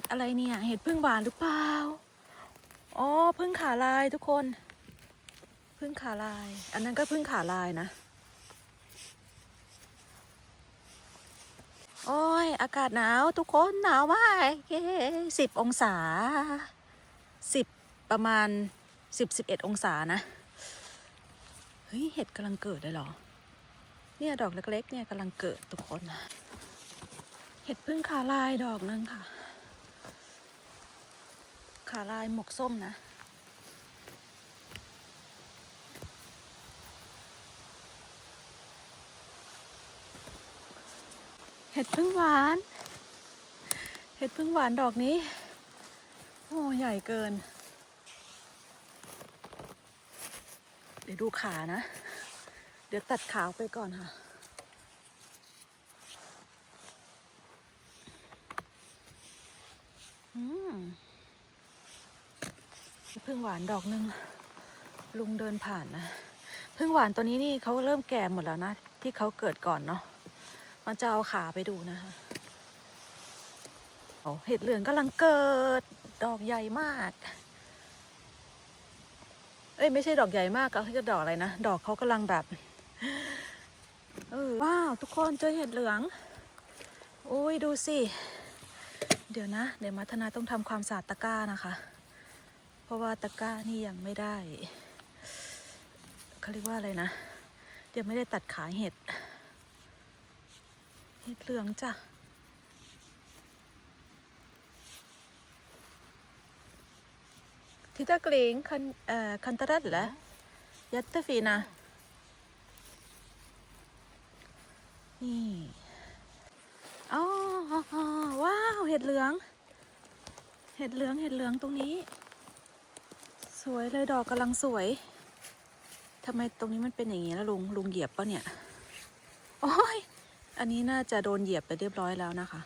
ห็ดอะไรเนี่ย เห็ดพึ่งหวานหรือเปล่า อ๋อพึ่งขาลายทุกคน พึ่งขาลาย อันนั้นก็พึ่งขาลายนะ โอ้ย อากาศหนาวทุกคนหนาวมากเย่สิบองศาสิบประมาณสิบสิบเอ็ดองศานะ เฮ้ย เห็ดกำลังเกิดเลยเหรอ เนี่ย ดอกเล็กๆ เนี่ยกำลังเกิดทุกคน เห็ดพึ่งขาลายดอกนึงค่ะ ขาลายหมกส้มนะ เห็ดพึ่งหวาน เห็ดพึ่งหวานดอกนี้ โอ้ใหญ่เกิน เดี๋ยวดูขานะ เดี๋ยวตัดขาวไปก่อนค่ะอืม พึ่งหวานดอกหนึ่งลุงเดินผ่านนะพึ่งหวานตัวนี้นี่เขาเริ่มแก่หมดแล้วนะ ที่เขาเกิดก่อนเนาะมันจะเอาขาไปดูนะคะโอ้เห็ดเหลืองกำลังเกิดดอกใหญ่มาก เอ้ยไม่ใช่ดอกใหญ่มากเขาจะดอกอะไรนะ ดอกเขากำลังแบบเออว้าว ทุกคนเจอเห็ดเหลืองโอ้ยดูสิ เดี๋ยวนะ เดี๋ยวมัทนาต้องทำความสะอาดตะกร้านะคะ เพราะว่าตะกร้านี่ยังไม่ได้เขาเรียกว่าอะไรนะยังไม่ได้ตัดขาเห็ด เห็ดเหลืองจ้ะทิตากลิงคันเอ่อคันตรัดเหรอยัตเตฟีนะนี่อ๋อว้าว เห็ดเหลือง เห็ดเหลือง เห็ดเหลืองตรงนี้ สวยเลยดอกกำลังสวยทำไมตรงนี้มันเป็นอย่างนี้แล้วลุงลุงเหยียบปะเนี่ยโอ้ยอันนี้น่าจะโดนเหยียบไปเรียบร้อยแล้วนะคะ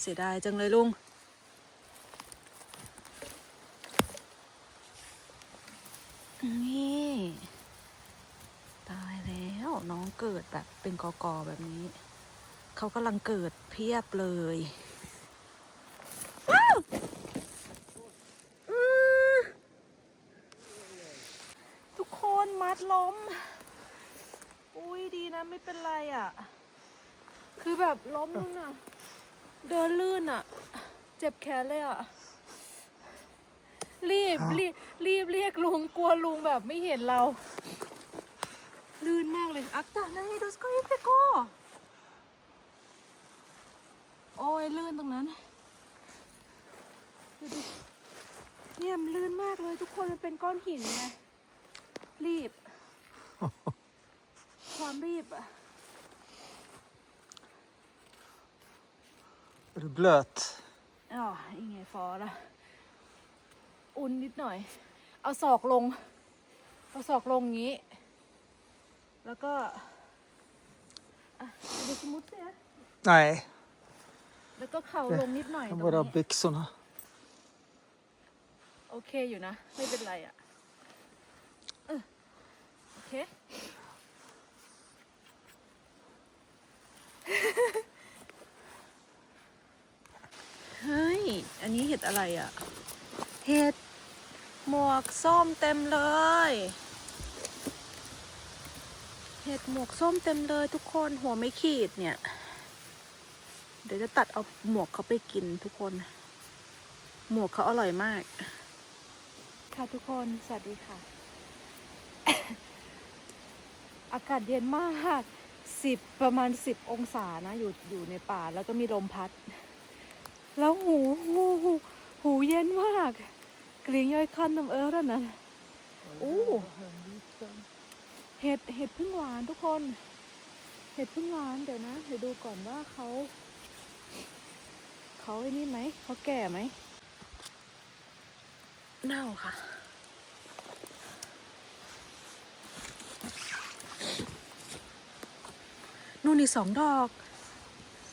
เสียดายจังเลยลุงนี่ ตายแล้วน้องเกิดแบบเป็นกอกอแบบนี้เขากำลังเกิดเพียบเลยว้าวอือทุกคนมัด ล้ม อุ้ยดีนะไม่เป็นไรอะ คือแบบล้มนู่นอะ เดินลื่นอะ เจ็บแขนเลยอะ รีบรีบรีบเรียกลุงกลัวลุงแบบไม่เห็นเรา ลื่นมากเลยอักตาเลยดูสกอยเปโกโอ้ยลื่นตรงนั้นดูดิเนี่ยมันลื่นมากเลยทุกคนมันเป็นก้อนหินไงรีบ ความรีบอะ Är du blöt? อ๋อยังไงฟอละอุ่นนิดหน่อย เอาศอกลง เอาศอกลงงี้ แล้วก็อะเดี๋ยวสมมุติเนี่ย Nej, แล้วก็เข่าลงนิดหน่อยตรง bara นี้ byxorna. โอเคอยู่นะ ไม่เป็นไรอะ่ะเออ เคเฮ้ย อันนี้เห็ดอะไรอะ่ะ เห็ด หมวกส้มเต็มเลย เห็ดหมวกส้มเต็มเลยทุกคน หัวไม่ขีดเนี่ย เดี๋ยวจะตัดเอาหมวกเขาไปกินทุกคน หมวกเขาอร่อยมาก ค่ะทุกคน สวัสดีค่ะ อากาศเย็นมากสิบประมาณสิบองศานะอยู่อยู่ในป่าแล้วก็มีลมพัด แล้วหูหูหูเย็นมาก กลิ่งย่อยคันน้ำเออแล้วนะอู้เห็ดเห็ดพึ่งหวานทุกคน เห็ดพึ่งหวานเดี๋ยวนะเดี๋ยวดูก่อนว่าเขาเขาไอ้นี่ไหมเขาแก่ไหมเน่าค่ะ นู่นนี่สองดอก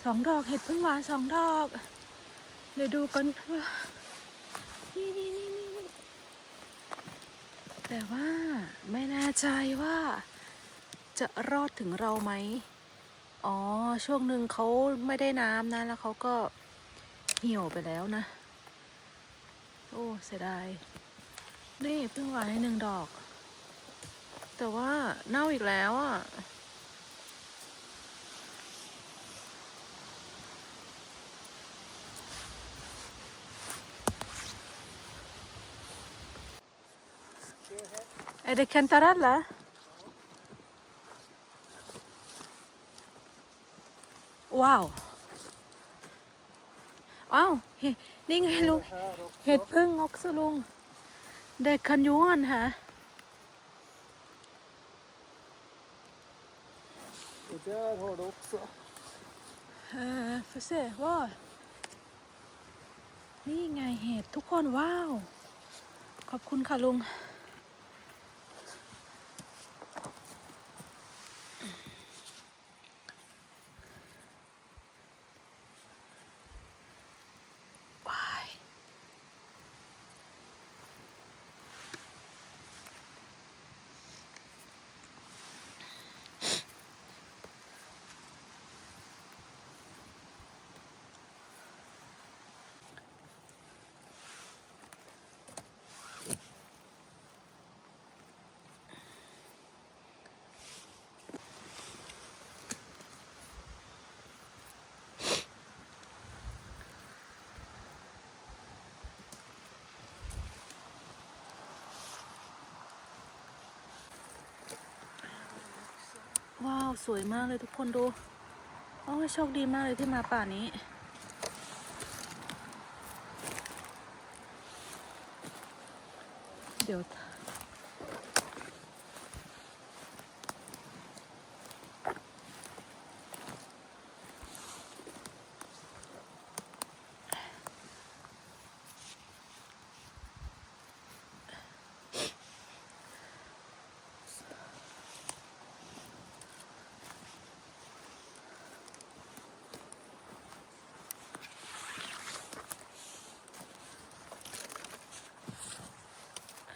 สองดอกเห็ดพึ่งหวานสองดอก เดี๋ยวดูกันนี่นี่นี่นี่แต่ว่าไม่แน่ใจว่าจะรอดถึงเราไหม อ๋อ ช่วงหนึ่งเขาไม่ได้น้ำนะ แล้วเขาก็เหี่ยวไปแล้วนะ โอ้เสียดาย นี่เพิ่งหวานหนึ่งดอก แต่ว่าเน่าอีกแล้วอะ Är det kantareller? Wow. อ้าวนี่ไงลุง เห็ดพึ่งงอกสลุงเด็กคันยวนฮะ Och där har du också. เออฟเซ่ว่านี่ไงเห็ดทุกคนว้าว ขอบคุณค่ะลุงาวสวยมากเลยทุกคนดูโอ้โชคดีมากเลยที่มาป่านี้ เดี๋ยว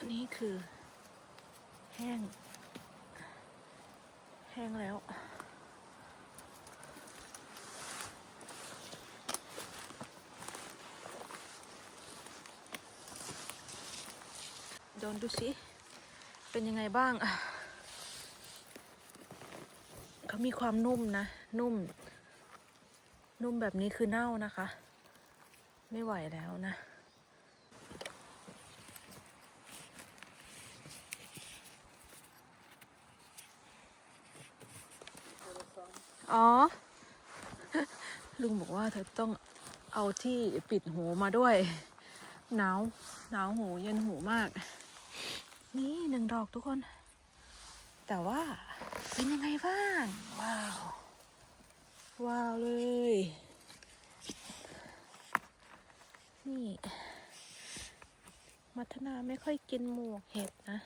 อันนี้คือ แห้ง แห้งแล้ว โดนดูสิ เป็นยังไงบ้างเขามีความนุ่มนะ นุ่ม นุ่มแบบนี้คือเน่านะคะ ไม่ไหวแล้วนะ อ๋อ ลุงบอกว่าเธอต้องเอาที่ปิดหูมาด้วย หนาว หนาวหูเย็นหูมาก นี่หนึ่งดอกทุกคน แต่ว่าเป็นยังไงบ้าง ว้าว ว้าวเลย นี่มัทนาไม่ค่อยกินหมวกเห็ดนะ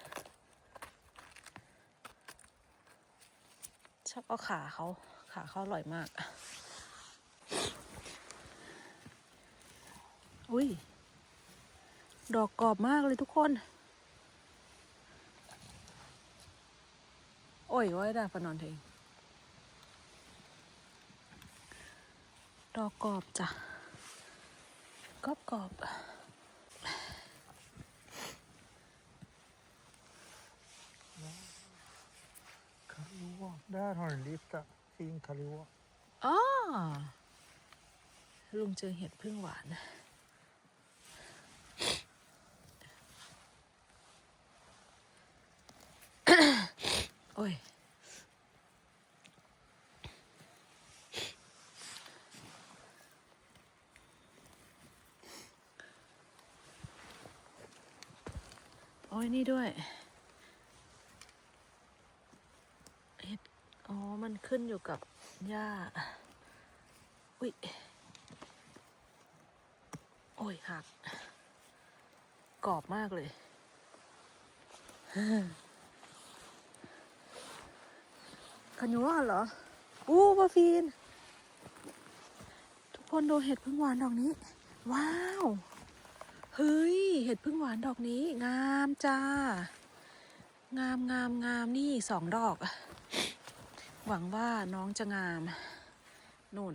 ชอบเอาขาเขา ขาเขาอร่อยมาก อุ้ย ดอกกรอบมากเลยทุกคน โอ้ยไว้ได้ปะนอนเองดอกกรอบจ้ะกรอบกรอบ Karljoa. Där har du en liten fin karljoa. อ๋ อลุงเจอเห็ดพึ่งหวาน โอ้ย โอ้ย นี่ด้วย เห็ด อ๋อ มัน ขึ้นอยู่กับหญ้าอุ้ยโอ้ยหักกรอบมากเลยคันยูว่าเหรอ อู้บาฟีน ทุกคนดูเห็ดพึ่งหวานดอกนี้ ว้าว เฮ้ย เห็ดพึ่งหวานดอกนี้ งามจ้า งามงามงามนี่สองดอก หวังว่าน้องจะงามนู่น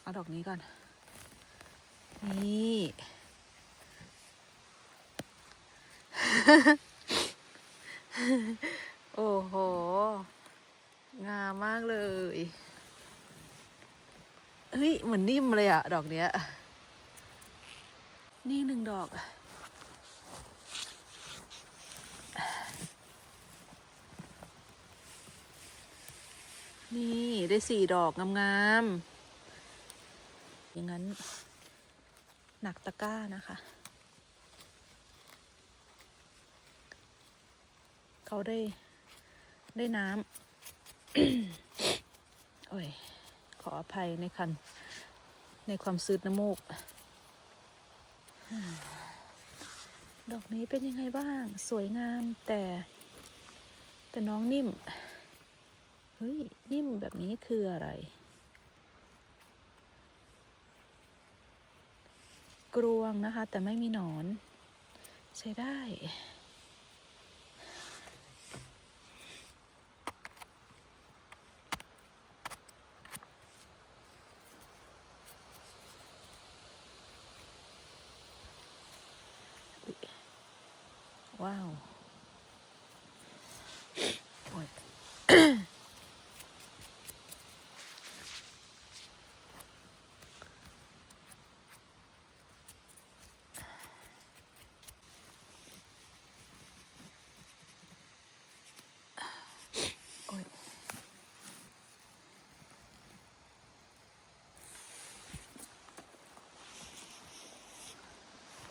เอาดอกนี้ก่อน นี่ โอ้โห งามมากเลย เฮ้ย เหมือนนิ่มเลยอะดอกเนี้ย นี่หนึ่งดอกอะ นี่ได้สี่ดอกงามๆ อย่างนั้น หนักตะกร้านะคะ เขาได้ได้น้ำ โอ้ย ขออภัยในคัน ในความซืดน้ำมูก ดอกนี้เป็นยังไงบ้าง สวยงามแต่แต่น้องนิ่ม เฮ้ยนิ่มแบบนี้คืออะไร กรวงนะคะ แต่ไม่มีหนอน ใช้ได้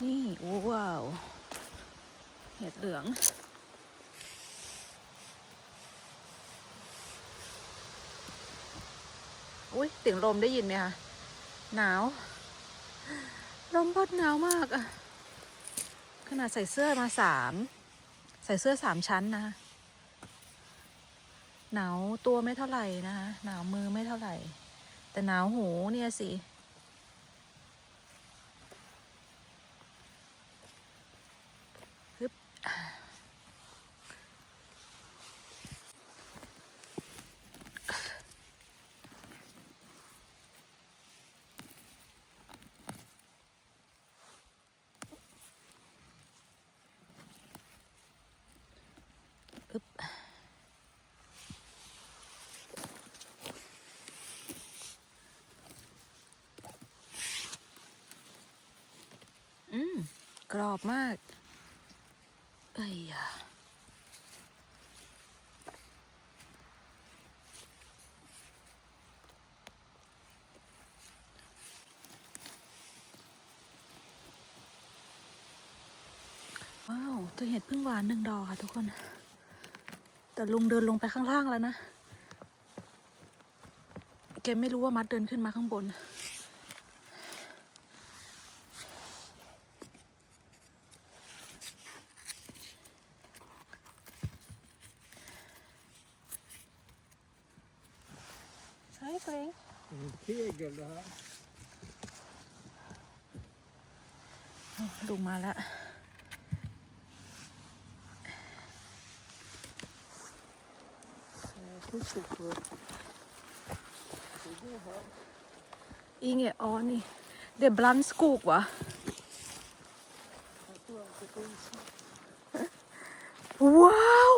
นี่ว้าว เห็ดเหลือง อุ้ยเสียงลมได้ยินไหมคะ หนาว ลมพัดหนาวมากอะขนาดใส่เสื้อมาสาม ใส่เสื้อสามชั้นนะ หนาวตัวไม่เท่าไหร่นะคะ หนาวมือไม่เท่าไหร่ แต่หนาวหูเนี่ยสิ อบมาก เอ้ยว้าวเจอเห็ดพึ่งหวานหนึ่งดอกค่ะทุกคน แต่ลุงเดินลงไปข้างล่างแล้วนะ แกไม่รู้ว่ามัดเดินขึ้นมาข้างบน ใช่เกรง En tegel det här. ลุงมาแล้ว Särskilt på det går här. อีเงอ๋อนี่เดบลันสกูกวะ Jag tror att det finns. ว้าว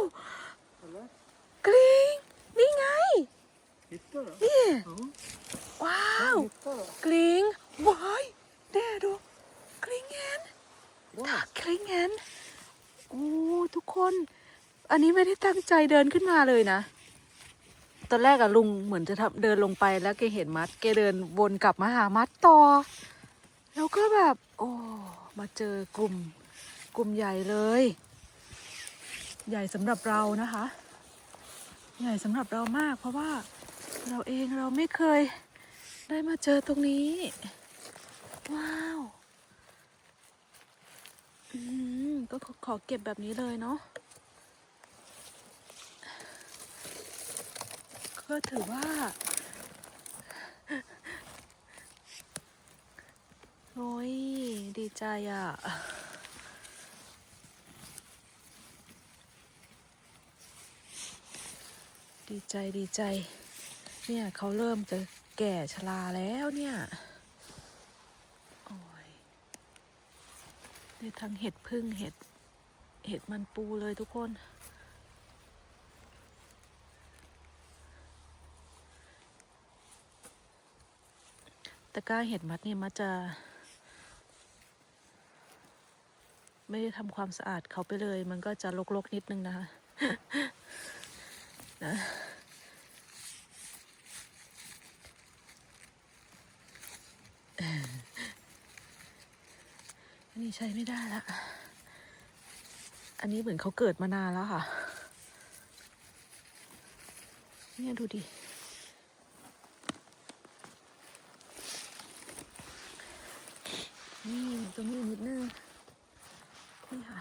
Eller? กริงนี่ไง Hittar du? นี่ Ja. ว้าว Hittar du? กริงว้ายเด้ดูกริงเห็น Bra. กริงเห็นโอ้ทุกคน อันนี้ไม่ได้ตั้งใจเดินขึ้นมาเลยนะ ตอนแรกอะลุงเหมือนจะทำเดินลงไปแล้วแกเห็นมัดแกเดินวนกลับมาหามัดต่อ แล้วก็แบบ โอ้มาเจอกลุ่ม กลุ่มใหญ่เลย ใหญ่สำหรับเรานะคะ ใหญ่สำหรับเรามากเพราะว่าเราเองเราไม่เคย ได้มาเจอตรงนี้ ว้าวอืมก็ขอขอเก็บแบบนี้เลยเนาะก็ถือว่าโอ้ยดีใจอะดีใจดีใจ เนี่ยเขาเริ่มจะ แก่ชราแล้วเนี่ยโอ้ยได้ทั้งเห็ดพึ่งเห็ด เห็ดมันปูเลยทุกคน ตะกร้าเห็ดมัดเนี่ยมัดจะ ไม่ได้ทำความสะอาดเขาไปเลย มันก็จะลกๆนิดนึงนะคะนะ นนี้ใช้ไม่ได้ละ อันนี้เหมือนเขาเกิดมานานแล้วค่ะ เนี่ยดูดิ นี่ตรงนี้นิดนึงนี่ค่ะ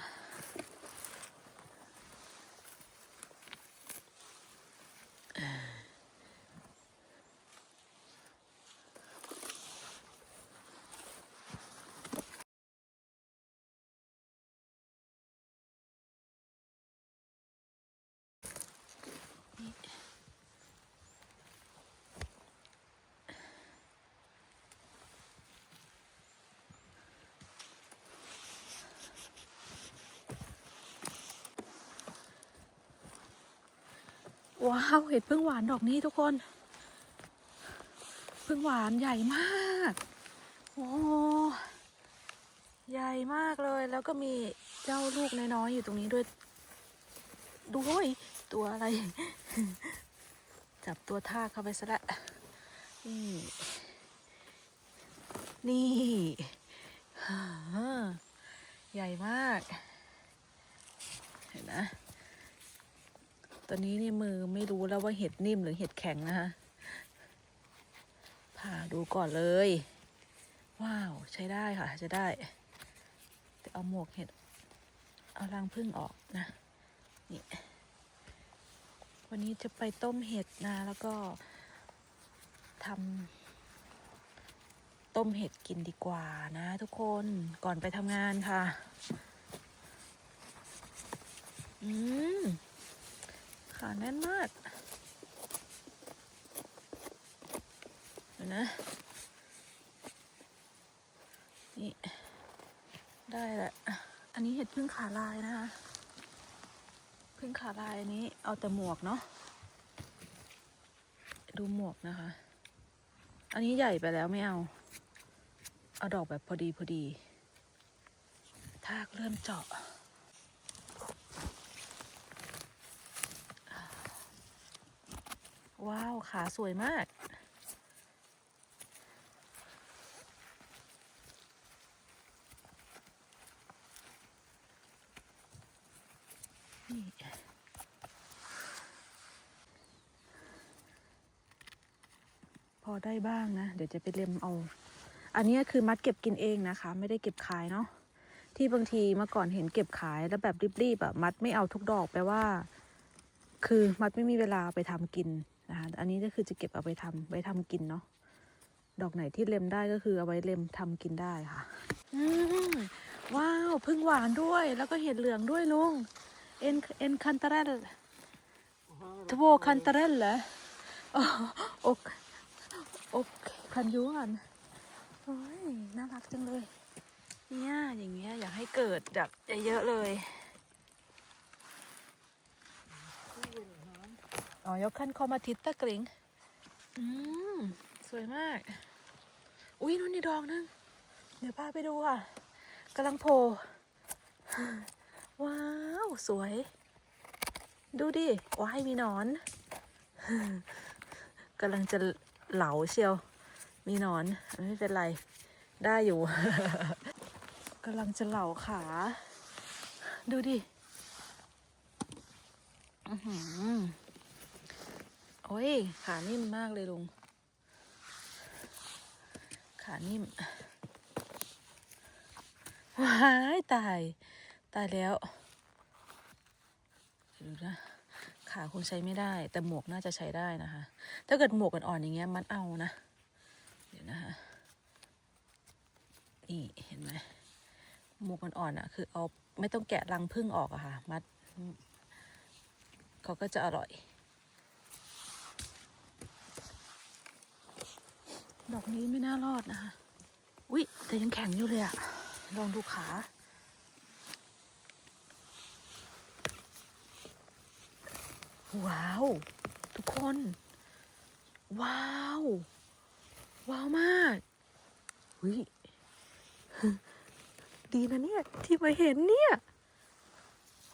ว้าวเห็ดพึ่งหวานดอกนี้ทุกคนพึ่งหวานใหญ่มากโอ้ใหญ่มากเลยแล้วก็มีเจ้าลูกน้อยๆอยู่ตรงนี้ด้วยด้วยตัวอะไร จับตัวท่าเข้าไปซะละนี่นี่ใหญ่มาก เห็นนะ ตอนนี้นี่มือไม่รู้แล้วว่าเห็ดนิ่มหรือเห็ดแข็งนะคะผ่าดูก่อนเลย ว้าวใช้ได้ค่ะใช้ได้ แต่เอาหมวกเห็ด เอารังพึ่งออกนะ นี่ วันนี้จะไปต้มเห็ดนะ แล้วก็ทำต้มเห็ดกินดีกว่านะทุกคนก่อนไปทำงานค่ะ อืม ขาแน่นมากเดี๋ยวนะ นี่ ได้แหละ อันนี้เห็ดพึ่งขาลายนะคะพึ่งขาลายอันนี้เอาแต่หมวกเนาะดูหมวกนะคะ อันนี้ใหญ่ไปแล้วไม่เอา เอาดอกแบบพอดีพอดีทากเริ่มเจาะ ว้าวขาสวยมาก นี่พอได้บ้างนะ เดี๋ยวจะไปเล็มเอา อันนี้คือมัดเก็บกินเองนะคะ ไม่ได้เก็บขายเนาะที่บางทีเมื่อก่อนเห็นเก็บขายแล้วแบบรีบๆอะมัดไม่เอาทุกดอกแปลว่า คือมัดไม่มีเวลาไปทำกิน นะคะอันนี้ก็คือจะเก็บเอาไปทำไว้ทำกินเนาะดอกไหนที่เล็มได้ก็คือเอาไว้เล็มทำกินได้ค่ะอืมว้าวพึ่งหวานด้วย แล้วก็เห็ดเหลืองด้วยลุงเอ็นเอ็นคันตาเรลทโวคันตาเรลเหรออ๋ออกอกคันยุกันโอ้ยน่ารักจังเลย เนี่ยอย่างเงี้ยอยากให้เกิดแบบเยอะๆเลย อ๋อยกขั้นคอมาทิตตะกริงอืมสวยมาก อุ้ยนู่นนี่ดอกนึง เดี๋ยวพาไปดูค่ะกำลังโผล่ว้าว สวย ดูดิว้ายมีหนอนกำลังจะเหลาเชียว มีหนอน ไม่เป็นไร ได้อยู่กำลังจะเหลาขา ดูดิ อือหือ โอ้ย ขานิ่มมากเลยลุง ขานิ่ม ว้ายตาย ตายแล้วดูนะ ขาคงใช้ไม่ได้ แต่หมวกน่าจะใช้ได้นะคะ ถ้าเกิดหมวกอ่อนๆอย่างเงี้ยมันเอานะ เดี๋ยวนะคะ นี่เห็นไหม หมวกอ่อนๆอะ คือเอาไม่ต้องแกะรังพึ่งออกอะค่ะ มัด เขาก็จะอร่อย ดอกนี้ไม่น่ารอดนะคะ อุ๊ย แต่ยังแข็งอยู่เลยอะลองดูขา ว้าว ทุกคน ว้าว ว้าวมากอุ๊ยดีนะเนี่ย ที่มาเห็นเนี่ย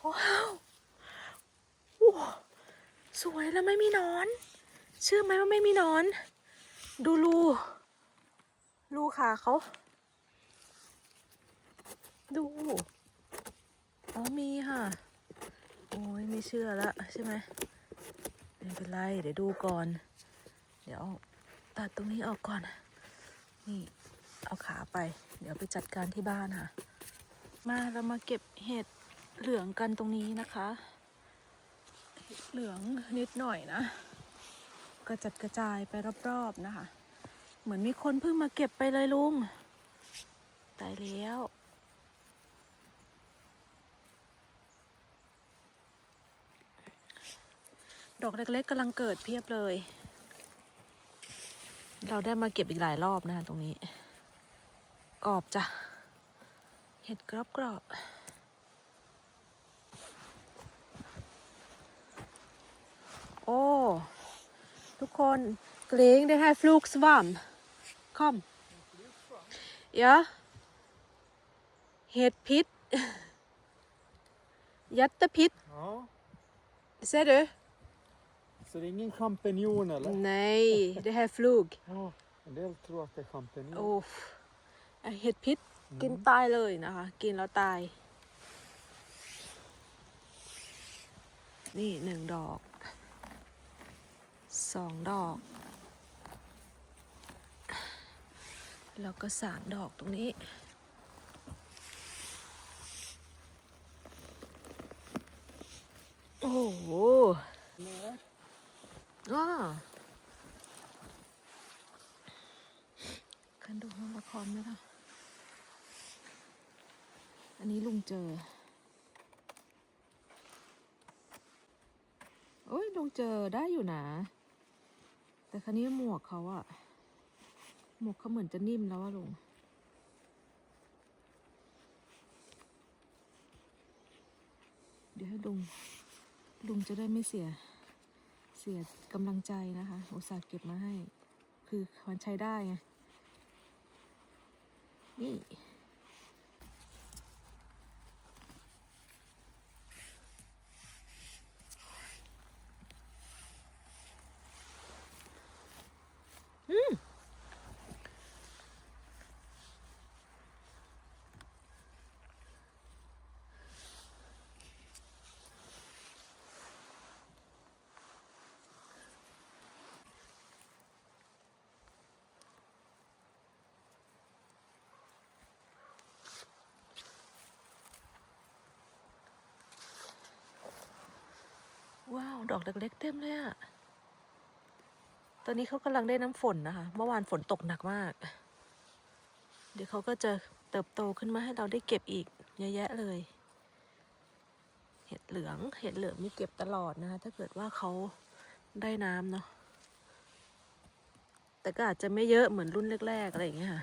ว้าวโอ้สวยแล้วไม่มีนอน เชื่อไหมว่าไม่มีนอน ดูรูรูขาเขาดูอ๋อมีค่ะ โอ้ยไม่เชื่อละใช่ไหมไม่เป็นไร เดี๋ยวดูก่อน เดี๋ยวตัดตรงนี้ออกก่อน นี่เอาขาไป เดี๋ยวไปจัดการที่บ้านค่ะ มาเรามาเก็บเห็ดเหลืองกันตรงนี้นะคะ เห็ดเหลืองนิดหน่อยนะ กระจัดกระจายไปรอบๆนะคะ เหมือนมีคนเพิ่งมาเก็บไปเลยลุง ตายแล้ว ดอกเล็กๆกำลังเกิดเพียบเลย เราได้มาเก็บอีกหลายรอบนะคะตรงนี้ กรอบจ้ะ เห็ดกรอบกรอบๆโอ้ ทุกคนกรีงได้ให้ฟลูกสวัมคอมยะเห็ดพิษยัตพิษ Ja. ser du? Så det är ingen champinjon eller? Nej, det här är flug. Ja. En del tror att det är champinjon. โอ้อะเห็ดพิษกินตายเลยนะคะ กินแล้วตาย นี่หนึ่งดอก สองดอก แล้วก็สามดอกตรงนี้ โอ้โหว้าคันดูห้องละครไหมล่ะ อันนี้ลุงเจอ โอ้ยลุงเจอได้อยู่นะ แต่คันนี้หมวกเขาอะหมวกเขาเหมือนจะนิ่มแล้วอะลุงเดี๋ยวให้ลุงลุงจะได้ไม่เสียเสียกำลังใจนะคะ อุตส่าห์เก็บมาให้ คือมันใช้ได้ไงนี่ ดอกเล็กๆเต็มเลยอะตอนนี้เขากำลังได้น้ำฝนนะคะ เมื่อวานฝนตกหนักมาก เดี๋ยวเขาก็จะเติบโตขึ้นมาให้เราได้เก็บอีกเยอะแยะเลย เห็ดเหลือง เห็ดเหลืองมีเก็บตลอดนะคะ ถ้าเกิดว่าเขาได้น้ำเนาะ แต่ก็อาจจะไม่เยอะเหมือนรุ่นแรกๆอะไรอย่างเงี้ยค่ะ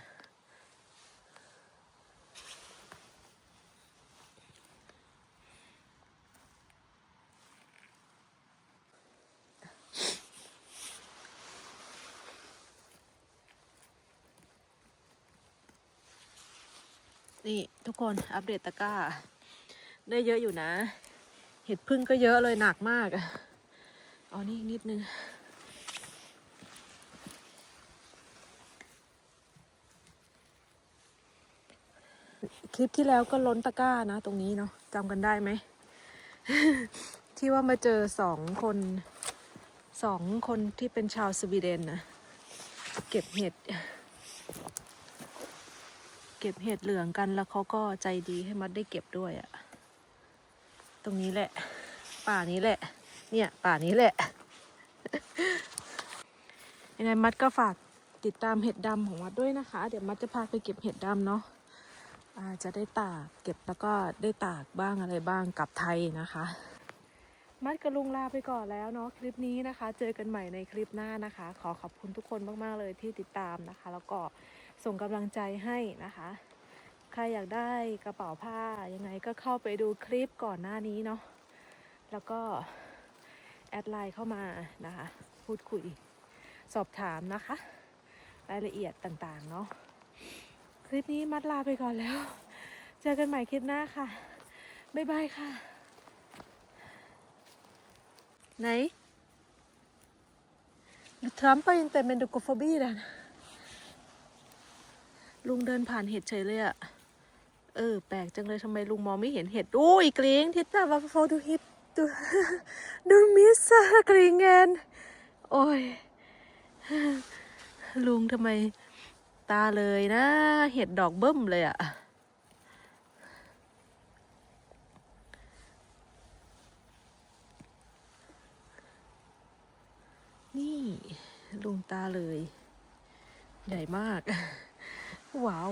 นี่ทุกคนอัปเดตตะกร้า ได้เยอะอยู่นะ เห็ดพึ่งก็เยอะเลยหนักมากอะเอานี่นิดนึงคลิปที่แล้วก็ล้นตะกร้านะ ตรงนี้เนาะจำกันได้ไหม ที่ว่ามาเจอสองคนสองคนที่เป็นชาวสวีเดนนะเก็บเห็ด เก็บเห็ดเหลืองกันแล้วเขาก็ใจดีให้มัดได้เก็บด้วยอะตรงนี้แหละ ป่านี้แหละ เนี่ย ป่านี้แหละยังไงมัดก็ฝากติดตามเห็ดดำของมัดด้วยนะคะ เดี๋ยวมัดจะพาไปเก็บเห็ดดำเนาะอาจะได้ตากเก็บแล้วก็ได้ตากบ้างอะไรบ้างกลับไทยนะคะ มัดกับลุงลาไปก่อนแล้วเนาะคลิปนี้นะคะ เจอกันใหม่ในคลิปหน้านะคะ ขอขอบคุณทุกคนมากๆเลยที่ติดตามนะคะ แล้วก็ ส่งกำลังใจให้นะคะ ใครอยากได้กระเป๋าผ้ายังไงก็เข้าไปดูคลิปก่อนหน้านี้เนาะแล้วก็แอดไลน์เข้ามานะคะ พูดคุยสอบถามนะคะ รายละเอียดต่างๆเนาะคลิปนี้มัดลาไปก่อนแล้ว เจอกันใหม่คลิปหน้าค่ะ บ๊ายบายค่ะ ไหนทรัมป์ไปแต่เมนดูโกโฟบีนะ ลุงเดินผ่านเห็ดเฉยเลยอะเออ แปลกจังเลยทำไมลุงมองไม่เห็นเห็ดโอ้ยกรีงทิศตาว่าโฟดูฮิปดูดูมิสซากรีงแงนโอ้ยลุงทำไมตาเลยนะ เห็ดดอกเบิ้มเลยอะนี่ลุงตาเลย ใหญ่มาก ว้าว